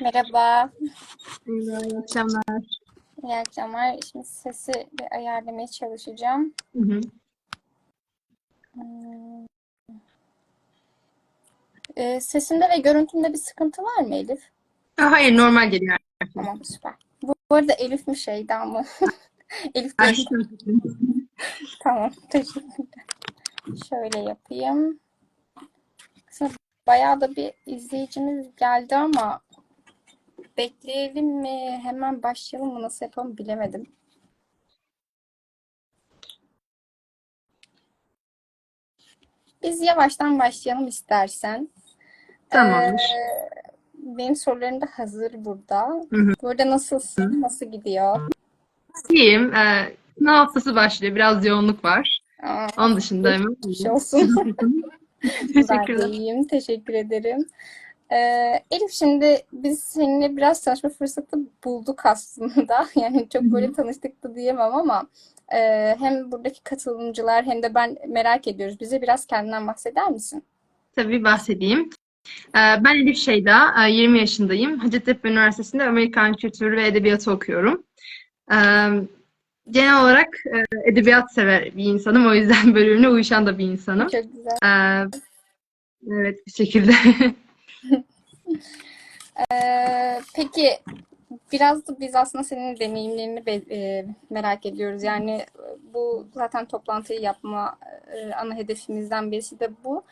Merhaba, Merhaba, iyi akşamlar. iyi akşamlar. Şimdi sesi bir ayarlamaya çalışacağım. Hı hı. Ee, sesimde ve görüntümde bir sıkıntı var mı Elif? Aa, Hayır, normal geliyor. Tamam, süper. Bu, bu arada Elif mi şeyden mı? Elif değil. Tamam, teşekkürler. Şöyle yapayım. Bayağı da bir izleyicimiz geldi ama bekleyelim mi? Hemen başlayalım mı? Nasıl yapalım bilemedim. Biz yavaştan başlayalım istersen. Tamamdır. Ee, benim sorularım da hazır burada. Hı hı. Burada nasılsın? Nasıl gidiyor? İyiyim. Ee, sınav haftası başlıyor. Biraz yoğunluk var. Aa, Onun dışında hemen geçmiş olsun. Teşekkürler. iyiyim. Teşekkür ederim. Ee, Elif şimdi biz seninle biraz tanışma fırsatı bulduk aslında. Yani çok böyle tanıştık da diyemem ama e, hem buradaki katılımcılar hem de ben merak ediyoruz. Bize biraz kendinden bahseder misin? Tabii bahsedeyim. Ee, ben Elif Şeyda, e, 20 yaşındayım. Hacettepe Üniversitesi'nde Amerikan Kültürü ve Edebiyatı okuyorum. Ee, genel olarak e, edebiyat sever bir insanım. O yüzden bölümüne uyuşan da bir insanım. Çok güzel. Ee, evet, bir şekilde. Ee, peki biraz da biz aslında senin deneyimlerini e, merak ediyoruz. Yani e, bu zaten toplantıyı yapma e, ana hedefimizden birisi de bu.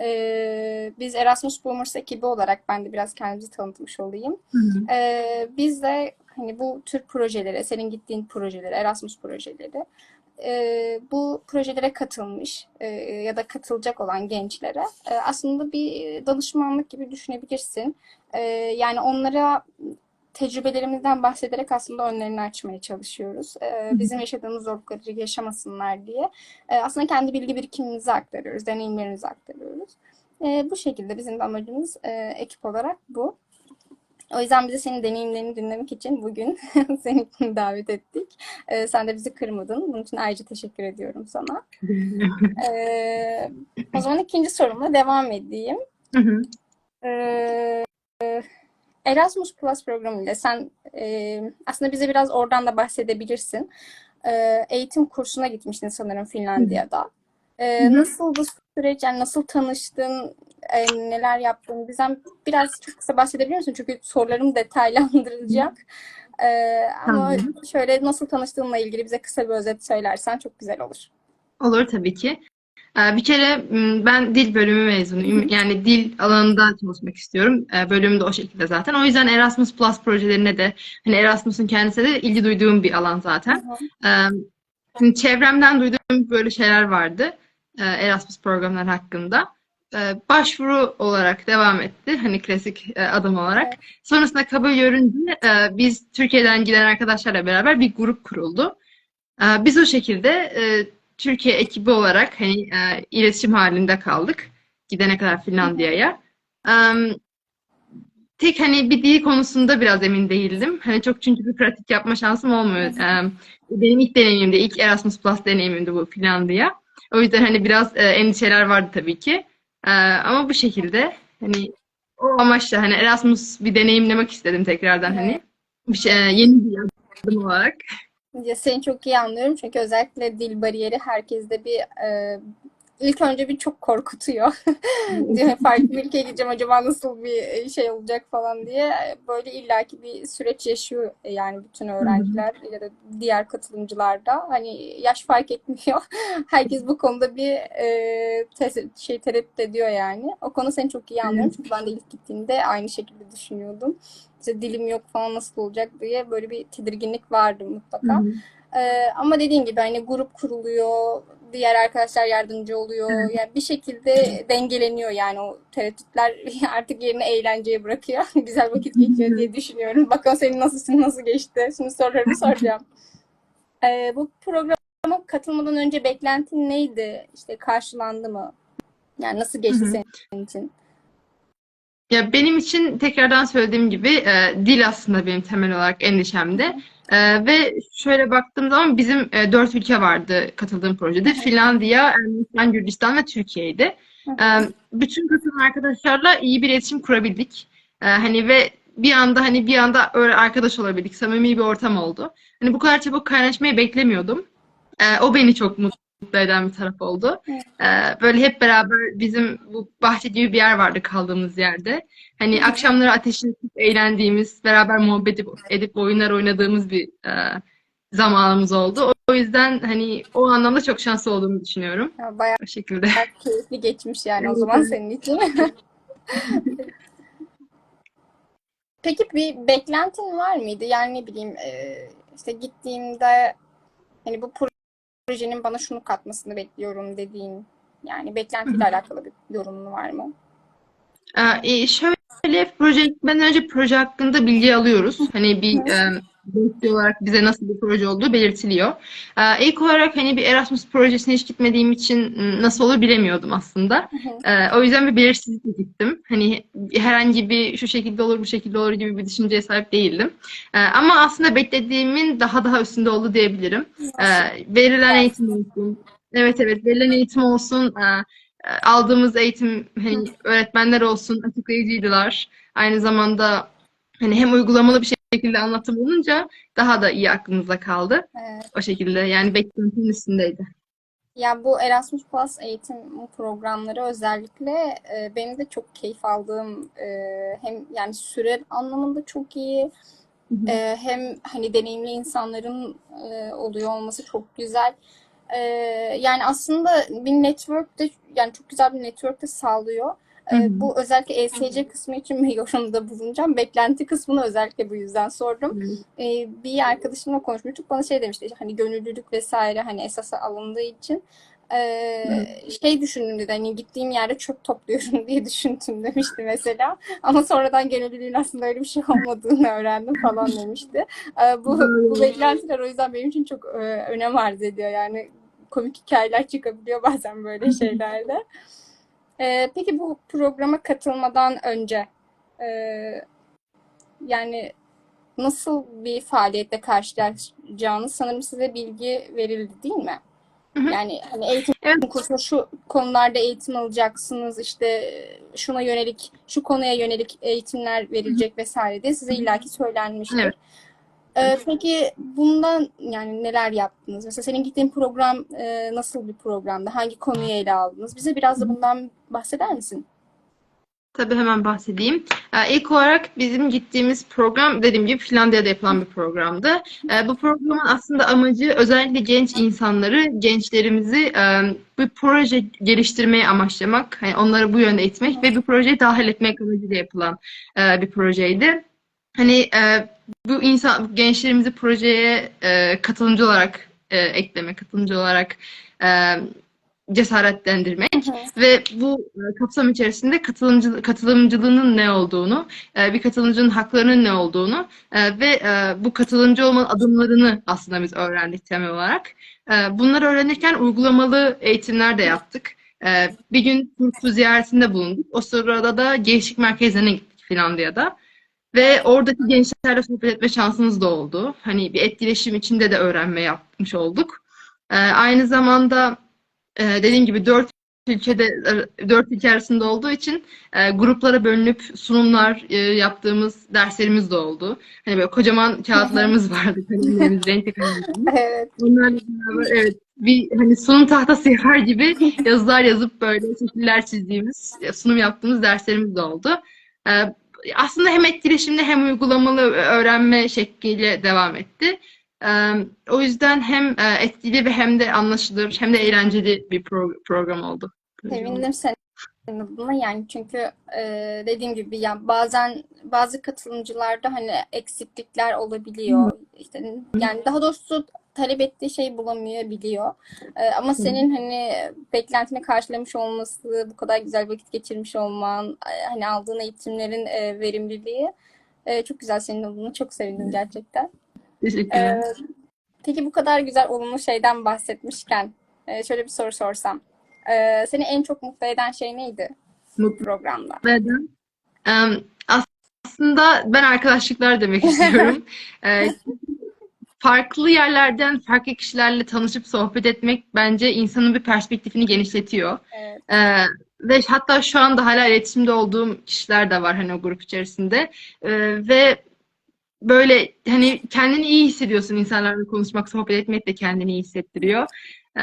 Ee, biz Erasmus Boomers ekibi olarak ben de biraz kendimizi tanıtmış olayım. Hı hı. Ee, biz de hani bu tür projelere, senin gittiğin projelere, Erasmus projeleri, e, bu projelere katılmış e, ya da katılacak olan gençlere e, aslında bir danışmanlık gibi düşünebilirsin. E, yani onlara tecrübelerimizden bahsederek aslında önlerini açmaya çalışıyoruz. E, bizim yaşadığımız zorlukları yaşamasınlar diye. E, aslında kendi bilgi birikimimizi aktarıyoruz, deneyimlerimizi aktarıyoruz. E, bu şekilde bizim de amacımız e, ekip olarak bu. O yüzden bize senin deneyimlerini dinlemek için bugün seni davet ettik. Ee, sen de bizi kırmadın. Bunun için ayrıca teşekkür ediyorum sana. Ee, o zaman ikinci sorumla devam edeyim. Ee, Erasmus Plus programıyla sen e, aslında bize biraz oradan da bahsedebilirsin. Ee, eğitim kursuna gitmiştin sanırım Finlandiya'da. Ee, Hı hı. nasıl bu süreç? Yani nasıl tanıştın? e, neler yaptın? Bizden biraz çok kısa bahsedebilir misin? Çünkü sorularım detaylandırılacak. Ee, ama Tamam. şöyle nasıl tanıştığınla ilgili bize kısa bir özet söylersen çok güzel olur. Olur tabii ki. Bir kere ben dil bölümü mezunuyum. Yani dil alanında çalışmak istiyorum. Bölümüm de o şekilde zaten. O yüzden Erasmus Plus projelerine de hani Erasmus'un kendisine de ilgi duyduğum bir alan zaten. Ee, Şimdi çevremden duyduğum böyle şeyler vardı. E, Erasmus programlar hakkında. Ee, Başvuru olarak devam etti. Hani klasik e, adım olarak. Sonrasında kabul görünce e, biz Türkiye'den giden arkadaşlarla beraber bir grup kuruldu. Biz o şekilde e, Türkiye ekibi olarak hani e, iletişim halinde kaldık. Gidene kadar Finlandiya'ya. Tek hani bir dil konusunda biraz emin değildim. Hani çok çünkü bir pratik yapma şansım olmuyor. Benim ilk deneyimimde, ilk Erasmus Plus deneyimimdi bu Finlandiya. O yüzden hani biraz e, endişeler vardı tabii ki. E, ama bu şekilde hani o amaçla hani Erasmus bir deneyimlemek istedim tekrardan hani. Bir şey, e, yeni bir adım olarak. Ya seni çok iyi anlıyorum çünkü özellikle dil bariyeri herkeste bir e, ilk önce bir çok korkutuyor. Farklı bir ülkeye gideceğim acaba nasıl bir şey olacak falan diye böyle illaki bir süreç yaşıyor yani bütün öğrenciler ya da diğer katılımcılar da hani yaş fark etmiyor. Herkes bu konuda bir e, tes- şey tereddüt ediyor yani. O konu seni çok iyi anlıyorum çünkü ben de ilk gittiğimde aynı şekilde düşünüyordum. İşte dilim yok falan nasıl olacak diye böyle bir tedirginlik vardı mutlaka. Ee, ama dediğin gibi hani grup kuruluyor, diğer arkadaşlar yardımcı oluyor. Yani bir şekilde dengeleniyor yani o tereddütler artık yerini eğlenceye bırakıyor. Güzel vakit geçiyor diye düşünüyorum. Bakalım senin nasıl nasıl geçti? Şimdi sorularımı soracağım. Ee, bu programa katılmadan önce beklentin neydi? İşte karşılandı mı? Yani nasıl geçti Hı hı. senin için? Ya benim için tekrardan söylediğim gibi e, dil aslında benim temel olarak endişemdi. E, ve şöyle baktığım zaman bizim e, dört ülke vardı katıldığım projede. Finlandiya, Ermenistan, Gürcistan ve Türkiye'ydi. E, bütün katılan arkadaşlarla iyi bir iletişim kurabildik. E, hani ve bir anda hani bir anda öyle arkadaş olabildik. Samimi bir ortam oldu. Hani bu kadar çabuk kaynaşmayı beklemiyordum. Ee, o beni çok mutlu eden bir taraf oldu. Ee, böyle hep beraber bizim bu bahçe gibi bir yer vardı kaldığımız yerde. Hani akşamları ateşi yakıp eğlendiğimiz, beraber muhabbet edip, edip oyunlar oynadığımız bir e, zamanımız oldu. O, o yüzden hani o anlamda çok şanslı olduğumu düşünüyorum. Ya bayağı O şekilde. keyifli geçmiş yani o zaman senin için. Peki bir beklentin var mıydı? Yani ne bileyim e, işte gittiğimde hani bu projenin bana şunu katmasını bekliyorum dediğin yani beklentiyle alakalı bir yorumun var mı? Ee, şöyle proje gitmeden önce proje hakkında bilgi alıyoruz. Hani bir e, bilgi olarak bize nasıl bir proje olduğu belirtiliyor. Ee, ilk olarak hani bir Erasmus projesine hiç gitmediğim için m, nasıl olur bilemiyordum aslında. Ee, o yüzden bir belirsizlikle gittim. Hani herhangi bir şu şekilde olur bu şekilde olur gibi bir düşünceye sahip değildim. Ee, ama aslında beklediğimin daha daha üstünde oldu diyebilirim. Ee, verilen eğitim olsun. Evet evet verilen eğitim olsun. Ee, e, aldığımız eğitim hani öğretmenler olsun açıklayıcıydılar. Aynı zamanda hani hem uygulamalı bir şekilde anlatım olunca daha da iyi aklımızda kaldı. Evet. O şekilde yani beklentinin üstündeydi. Ya bu Erasmus Plus eğitim programları özellikle e, benim de çok keyif aldığım e, hem yani süre anlamında çok iyi e, hem hani deneyimli insanların e, oluyor olması çok güzel. E, yani aslında bir network de yani çok güzel bir network de sağlıyor. E, bu özellikle ESC kısmı için bir yorumda bulunacağım. Beklenti kısmını özellikle bu yüzden sordum. Ee, bir arkadaşımla konuşmuştuk. Bana şey demişti hani gönüllülük vesaire hani esasa alındığı için ee, şey düşündüm dedi hani gittiğim yerde çöp topluyorum diye düşündüm demişti mesela. Ama sonradan gönüllülüğün aslında öyle bir şey olmadığını öğrendim falan demişti. Ee, bu, bu beklentiler o yüzden benim için çok e, önem arz ediyor. Yani komik hikayeler çıkabiliyor bazen böyle şeylerde. Ee, peki bu programa katılmadan önce e, yani nasıl bir faaliyetle karşılaşacağınız sanırım size bilgi verildi değil mi? Hı hı. Yani hani eğitim Evet. kursunda şu konularda eğitim alacaksınız işte şuna yönelik şu konuya yönelik eğitimler verilecek vesaire diye size illaki söylenmiştir. Evet. Ee, peki bundan yani neler yaptınız? Mesela senin gittiğin program e, nasıl bir programdı? Hangi konuyu ele aldınız? Bize biraz da bundan bahseder misin? Tabii hemen bahsedeyim. Ee, İlk olarak bizim gittiğimiz program dediğim gibi Finlandiya'da yapılan bir programdı. Ee, Bu programın aslında amacı özellikle genç insanları, gençlerimizi e, bir proje geliştirmeye amaçlamak, hani onları bu yönde itmek ve bir projeye dahil etmek amacıyla yapılan e, bir projeydi. Hani e, bu insan gençlerimizi projeye e, katılımcı olarak e, ekleme, katılımcı olarak e, cesaretlendirmek ve bu e, kapsam içerisinde katılımcı, katılımcılığının ne olduğunu, e, bir katılımcının haklarının ne olduğunu e, ve e, bu katılımcı olmanın adımlarını aslında biz öğrendik temel olarak. E, Bunları öğrenirken uygulamalı eğitimler de yaptık. E, Bir gün Turku ziyaretinde bulunduk. O sırada da gençlik merkezlerine gittik Finlandiya'da. Ve oradaki gençlerle sohbet etme şansımız da oldu. Hani bir etkileşim içinde de öğrenme yapmış olduk. E, Aynı zamanda ee, dediğim gibi dört ülkede dört ülke arasında olduğu için e, gruplara bölünüp sunumlar e, yaptığımız derslerimiz de oldu. Hani böyle kocaman kağıtlarımız vardı, kalemlerimiz, renkli kalemlerimiz. Evet. Onlarla beraber evet bir hani sunum tahtası yapar gibi yazılar yazıp böyle şekiller çizdiğimiz, sunum yaptığımız derslerimiz de oldu. Ee, aslında hem etkileşimli hem uygulamalı öğrenme şekliyle devam etti. O yüzden hem e, etkili ve hem de anlaşılır hem de eğlenceli bir pro- program oldu. Sevindim senin adına yani çünkü e, dediğim gibi yani bazen bazı katılımcılarda hani eksiklikler olabiliyor. İşte yani daha doğrusu talep ettiği şeyi bulamayabiliyor. E, ama senin hani beklentini karşılamış olması, bu kadar güzel vakit geçirmiş olman, e, hani aldığın eğitimlerin e, verimliliği e, çok güzel senin adına. Çok sevindim gerçekten. Teşekkürler. Ee, peki bu kadar güzel olumlu şeyden bahsetmişken e, şöyle bir soru sorsam. Ee, seni en çok mutlu eden şey neydi Mutlu programda? Neden? Em, aslında ben arkadaşlıklar demek istiyorum. Ee, farklı yerlerden farklı kişilerle tanışıp sohbet etmek bence insanın bir perspektifini genişletiyor. Evet. Ee, ve hatta şu anda hala iletişimde olduğum kişiler de var hani o grup içerisinde. Ee, ve böyle hani kendini iyi hissediyorsun insanlarla konuşmak, sohbet etmek de kendini iyi hissettiriyor. Ee,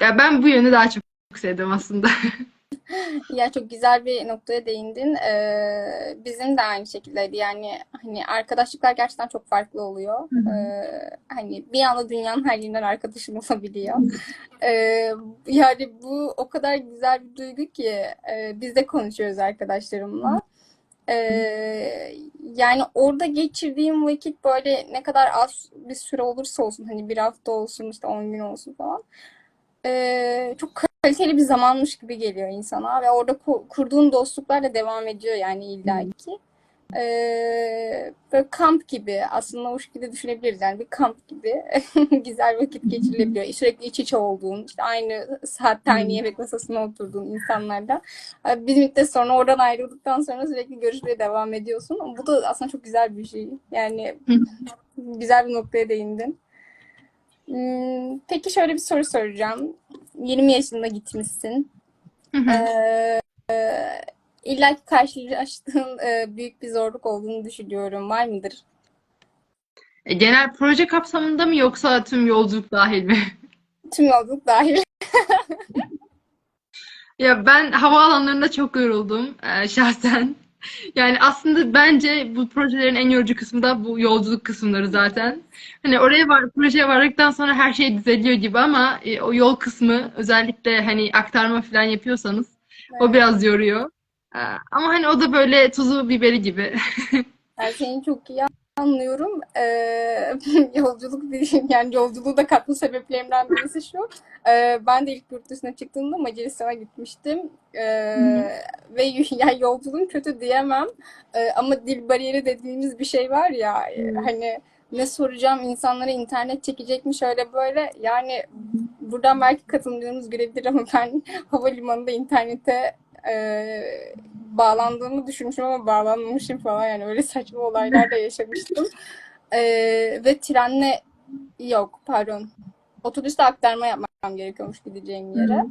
ben bu yönü daha çok sevdim aslında. Ya çok güzel bir noktaya değindin. Ee, bizim de aynı şekildeydi. Yani hani arkadaşlıklar gerçekten çok farklı oluyor. Ee, hani bir anda dünyanın her yerinden arkadaşın olabiliyor. Ee, yani bu o kadar güzel bir duygu ki e, biz de konuşuyoruz arkadaşlarımla. Ee, yani orada geçirdiğim vakit böyle ne kadar az bir süre olursa olsun hani bir hafta olsun işte 10 gün olsun falan ee, çok kaliteli bir zamanmış gibi geliyor insana ve orada ku- kurduğun dostluklar da devam ediyor yani illaki. Ee, böyle kamp gibi aslında o şekilde düşünebiliriz yani bir kamp gibi güzel vakit geçirilebiliyor. Sürekli iç içe olduğun, işte aynı saatte aynı yemek masasına oturduğun insanlarla bir müddet sonra oradan ayrıldıktan sonra sürekli görüşmeye devam ediyorsun. Bu da aslında çok güzel bir şey. Yani güzel bir noktaya değindin. Hmm, Peki şöyle bir soru soracağım. 20 yaşında gitmişsin. Hı hı. Ee, illa ki karşılaştığın e, büyük bir zorluk olduğunu düşünüyorum. Var mıdır? E, Genel proje kapsamında mı yoksa tüm yolculuk dahil mi? Tüm yolculuk dahil. Ya ben havaalanlarında çok yoruldum e, şahsen. Yani aslında bence bu projelerin en yorucu kısmı da bu yolculuk kısımları zaten. Hani oraya var, projeye vardıktan sonra her şey düzeliyor gibi ama e, o yol kısmı özellikle hani aktarma falan yapıyorsanız o Evet. biraz yoruyor. E, ama hani o da böyle tuzu biberi gibi. Yani seni çok iyi anlıyorum. Ee, yolculuk değil, yani yolculuğu da katma sebeplerimden birisi şu. Ee, ben de ilk yurt dışına çıktığımda Macaristan'a gitmiştim. Ee, ve yani yolculuğum kötü diyemem. Ee, ama dil bariyeri dediğimiz bir şey var ya e, hani ne soracağım insanlara internet çekecek mi şöyle böyle yani buradan belki katılımcılarımız görebilir ama ben havalimanında internete e, bağlandığımı düşünmüşüm ama bağlanmamışım falan yani öyle saçma olaylar da yaşamıştım. E, ve trenle yok pardon otobüste aktarma yapmam gerekiyormuş gideceğim yere.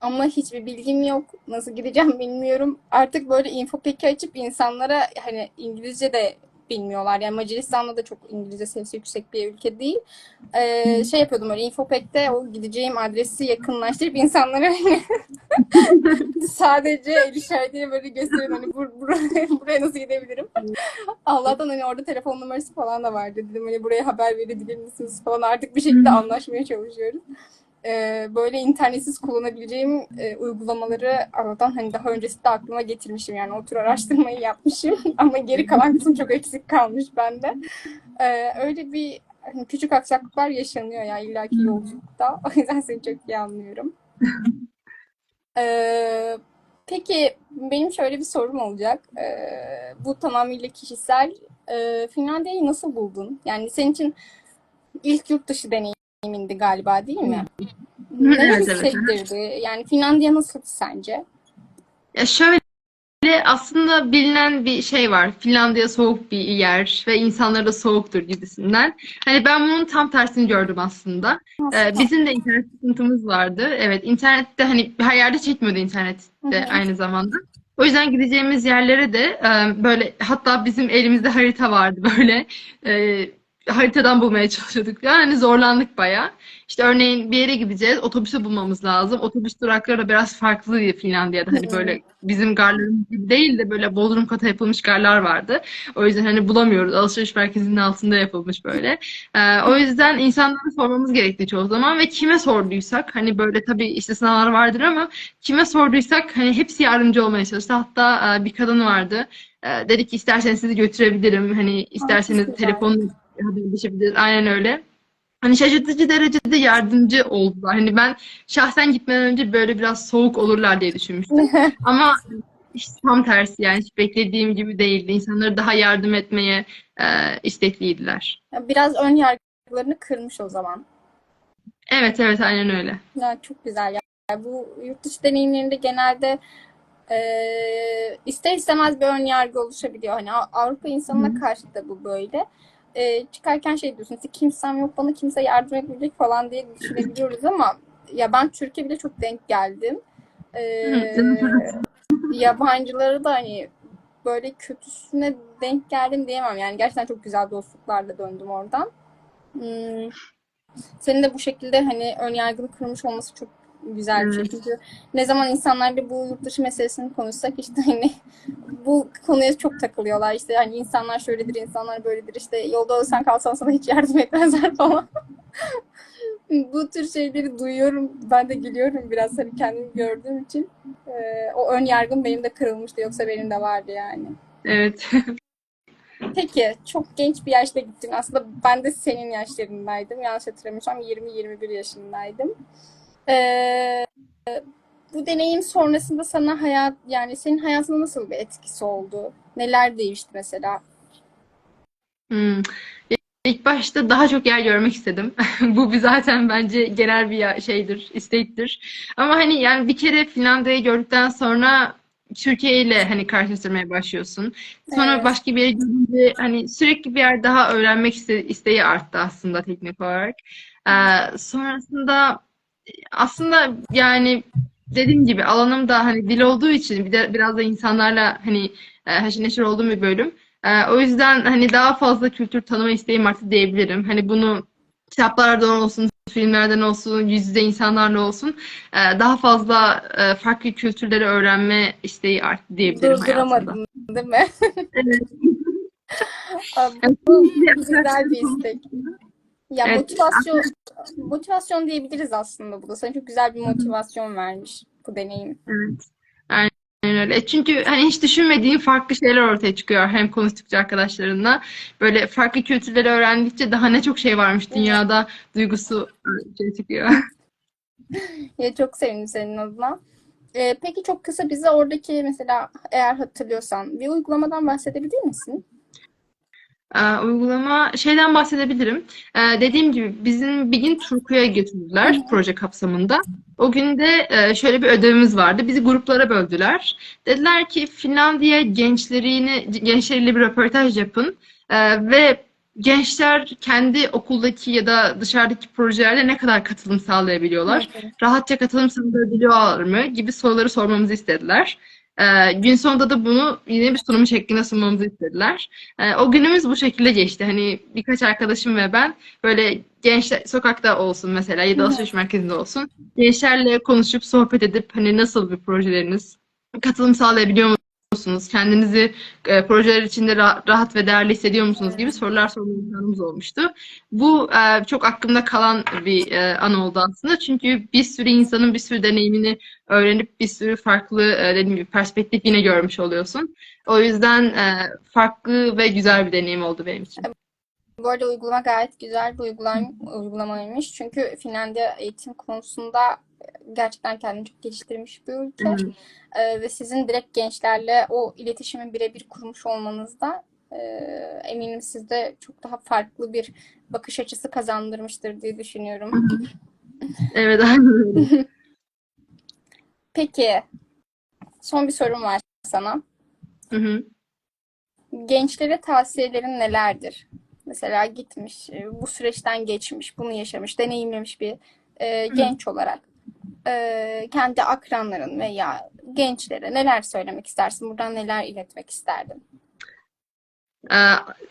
Ama hiçbir bilgim yok. Nasıl gideceğim bilmiyorum. Artık böyle infopeki açıp insanlara hani İngilizce de bilmiyorlar. Yani Macaristan'da da çok İngilizce seviyesi yüksek bir ülke değil. Ee, şey yapıyordum öyle infopekte o gideceğim adresi yakınlaştırıp insanlara sadece el işaretiyle böyle gösteriyordum. Hani bur buraya, buraya nasıl gidebilirim? Allah'tan hani orada telefon numarası falan da vardı. Dedim hani buraya haber verebilir misiniz falan. Artık bir şekilde anlaşmaya çalışıyoruz. Ee, böyle internetsiz kullanabileceğim e, uygulamaları Allah'tan hani daha öncesinde aklıma getirmişim. Yani otur araştırmayı yapmışım. Ama geri kalan kısım çok eksik kalmış bende. Ee, öyle bir hani küçük aksaklıklar yaşanıyor ya illaki yolculukta. O yüzden seni çok iyi anlıyorum. Ee, peki benim şöyle bir sorum olacak. Ee, bu tamamıyla kişisel. Ee, Finlandiya'yı nasıl buldun? Yani senin için ilk yurt dışı deneyimindi galiba değil mi? Neler Evet, evet. hissettirdi? Yani Finlandiya nasıldı sence? Ya şöyle aslında bilinen bir şey var. Finlandiya soğuk bir yer ve insanları da soğuktur gibisinden. Hani ben bunun tam tersini gördüm aslında. Ee, bizim de internet sıkıntımız vardı. Evet, internette hani her yerde çekmiyordu internet Hı de hı. aynı zamanda. O yüzden gideceğimiz yerlere de e, böyle hatta bizim elimizde harita vardı böyle. E, haritadan bulmaya çalışıyorduk. Yani zorlandık bayağı. İşte örneğin bir yere gideceğiz. Otobüsü bulmamız lazım. Otobüs durakları da biraz farklıydı Finlandiya'da. Hani böyle bizim garlarımız gibi değil de böyle bodrum kata yapılmış garlar vardı. O yüzden hani bulamıyoruz. Alışveriş merkezinin altında yapılmış böyle. Ee, o yüzden insanlara sormamız gerekti çoğu zaman ve kime sorduysak hani böyle tabii istisnalar vardır ama kime sorduysak hani hepsi yardımcı olmaya çalıştı. Hatta e, bir kadın vardı. E, dedi ki isterseniz sizi götürebilirim. Hani isterseniz telefonla haberleşebiliriz. Aynen öyle. Hani şaşırtıcı derecede yardımcı oldular. Hani ben şahsen gitmeden önce böyle biraz soğuk olurlar diye düşünmüştüm. Ama işte tam tersi yani hiç beklediğim gibi değildi. İnsanlara daha yardım etmeye e, istekliydiler. Biraz ön yargılarını kırmış o zaman. Evet evet aynen öyle. Ya çok güzel. Yani bu yurt dışı deneyimlerinde genelde e, ister istemez bir ön yargı oluşabiliyor. Hani Av- Avrupa insanına karşı da bu böyle. E, çıkarken şey diyorsun, işte kimsem yok bana kimse yardım etmeyecek falan diye düşünebiliyoruz ama ya ben Türkiye bile çok denk geldim. Ee, yabancıları da hani böyle kötüsüne denk geldim diyemem. Yani gerçekten çok güzel dostluklarla döndüm oradan. Hmm, senin de bu şekilde hani ön yargını kırmış olması çok güzel bir şey. Çünkü ne zaman insanlarla bu yurt dışı meselesini konuşsak işte hani bu konuya çok takılıyorlar. İşte hani insanlar şöyledir, insanlar böyledir. İşte yolda ölsen kalsan sana hiç yardım etmezler falan. Bu tür şeyleri duyuyorum. Ben de gülüyorum biraz hani kendimi gördüğüm için. Ee, o ön yargım benim de kırılmıştı. Yoksa benim de vardı yani. Evet. Peki, çok genç bir yaşta gittin. Aslında ben de senin yaşlarındaydım. Yanlış hatırlamıyorsam 20-21 yaşındaydım. Ee, bu deneyim sonrasında sana hayat, yani senin hayatına nasıl bir etkisi oldu? Neler değişti mesela? Hmm. İlk başta daha çok yer görmek istedim. Bu bir zaten bence genel bir şeydir, istektir. Ama hani yani bir kere Finlandiya'yı gördükten sonra Türkiye ile hani karşılaştırmaya başlıyorsun. Sonra Evet. başka bir yere gidince hani sürekli bir yer daha öğrenmek iste- isteği arttı aslında teknik olarak. Ee, sonrasında aslında yani dediğim gibi alanım da hani dil olduğu için bir de biraz da insanlarla hani e, haşır neşir olduğum bir bölüm. E, o yüzden hani daha fazla kültür tanıma isteğim arttı diyebilirim. Hani bunu kitaplardan olsun, filmlerden olsun, yüz yüze insanlarla olsun e, daha fazla farklı kültürleri öğrenme isteği arttı diyebilirim. Durduramadın, değil mi? Evet. Abi, bu güzel bir istek. Ya Evet, motivasyon, motivasyon diyebiliriz aslında bu da. Sana çok güzel bir motivasyon vermiş bu deneyim. Evet. Aynen öyle. Çünkü hani hiç düşünmediğin farklı şeyler ortaya çıkıyor hem konuştukça arkadaşlarınla. Böyle farklı kültürleri öğrendikçe daha ne çok şey varmış dünyada duygusu ortaya çıkıyor. Ya çok sevindim senin adına. Ee, peki çok kısa bize oradaki mesela eğer hatırlıyorsan bir uygulamadan bahsedebilir misin? Ee, uygulama şeyden bahsedebilirim. Ee, dediğim gibi bizim bir gün Turku'ya götürdüler proje kapsamında. O gün de e, şöyle bir ödevimiz vardı. Bizi gruplara böldüler. Dediler ki Finlandiya gençlerini gençleriyle bir röportaj yapın Ee, ve gençler kendi okuldaki ya da dışarıdaki projelerde ne kadar katılım sağlayabiliyorlar? rahatça katılım sağlayabiliyorlar mı gibi soruları sormamızı istediler. Ee, gün sonunda da bunu yine bir sunum şeklinde sunmamızı istediler. Ee, o günümüz bu şekilde geçti. Hani birkaç arkadaşım ve ben böyle gençler sokakta olsun mesela ya da alışveriş merkezinde olsun gençlerle konuşup sohbet edip hani nasıl bir projeleriniz katılım sağlayabiliyor musunuz? Kendinizi e, projeler içinde ra- rahat ve değerli hissediyor musunuz gibi sorular sorma olmuştu. Bu e, çok aklımda kalan bir e, an oldu aslında. Çünkü bir sürü insanın bir sürü deneyimini öğrenip bir sürü farklı e, dediğim gibi perspektif yine görmüş oluyorsun. O yüzden e, farklı ve güzel bir deneyim oldu benim için. Bu arada uygulama gayet güzel bir uygulama, uygulamaymış. Çünkü Finlandiya eğitim konusunda gerçekten kendini çok geliştirmiş bir ülke. Evet. Ee, ve sizin direkt gençlerle o iletişimi birebir kurmuş olmanız da e, eminim sizde çok daha farklı bir bakış açısı kazandırmıştır diye düşünüyorum. Evet, aynen öyle. Peki, son bir sorum var sana. Hı hı. Gençlere tavsiyelerin nelerdir? Mesela gitmiş, e, bu süreçten geçmiş, bunu yaşamış, deneyimlemiş bir e, genç olarak e, kendi akranların veya gençlere neler söylemek istersin? Buradan neler iletmek isterdin? Ee,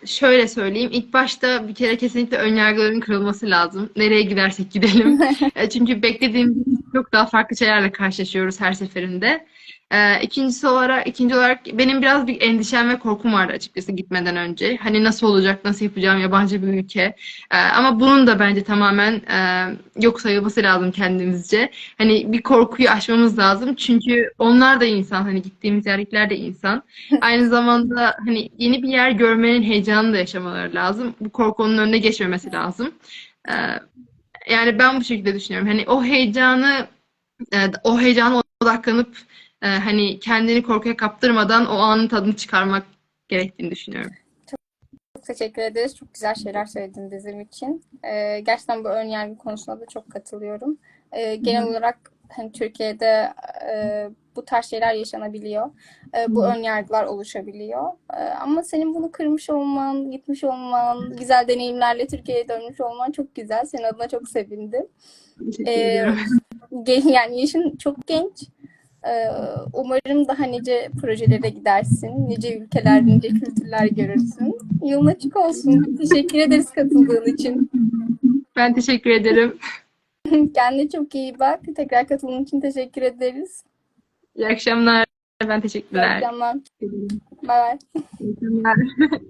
şöyle söyleyeyim. İlk başta bir kere kesinlikle önyargıların kırılması lazım. Nereye gidersek gidelim. Çünkü beklediğimiz çok daha farklı şeylerle karşılaşıyoruz her seferinde. Ee, ikincisi olarak, ikinci olarak benim biraz bir endişem ve korkum vardı açıkçası gitmeden önce. Hani nasıl olacak, nasıl yapacağım yabancı bir ülke. Ee, ama bunun da bence tamamen e, yok sayılması lazım kendimizce. Hani bir korkuyu aşmamız lazım. Çünkü onlar da insan. Hani gittiğimiz yerlikler de insan. Aynı zamanda hani yeni bir yer görmenin heyecanını da yaşamaları lazım. Bu korkunun önüne geçmemesi lazım. Ee, yani ben bu şekilde düşünüyorum. Hani o heyecanı, e, o heyecana odaklanıp e, hani kendini korkuya kaptırmadan o anın tadını çıkarmak gerektiğini düşünüyorum. Çok teşekkür ederiz. Çok güzel şeyler söyledin bizim için. Ee, gerçekten bu ön yargı konusunda da çok katılıyorum. Ee, genel olarak hani Türkiye'de e, bu tarz şeyler yaşanabiliyor. E, bu Hı. ön yargılar oluşabiliyor. E, ama senin bunu kırmış olman, gitmiş olman, güzel deneyimlerle Türkiye'ye dönmüş olman çok güzel. Senin adına çok sevindim. Ediyorum. Gen- yani yaşın çok genç. Ee, Umarım daha nice projelere gidersin. Nice ülkeler, nice kültürler görürsün. Yolun açık olsun. Teşekkür ederiz katıldığın için. Ben teşekkür ederim. Kendine çok iyi bak. Tekrar katıldığın için teşekkür ederiz. İyi akşamlar. Ben İyi teşekkürler. akşamlar. Bay bay. İyi akşamlar.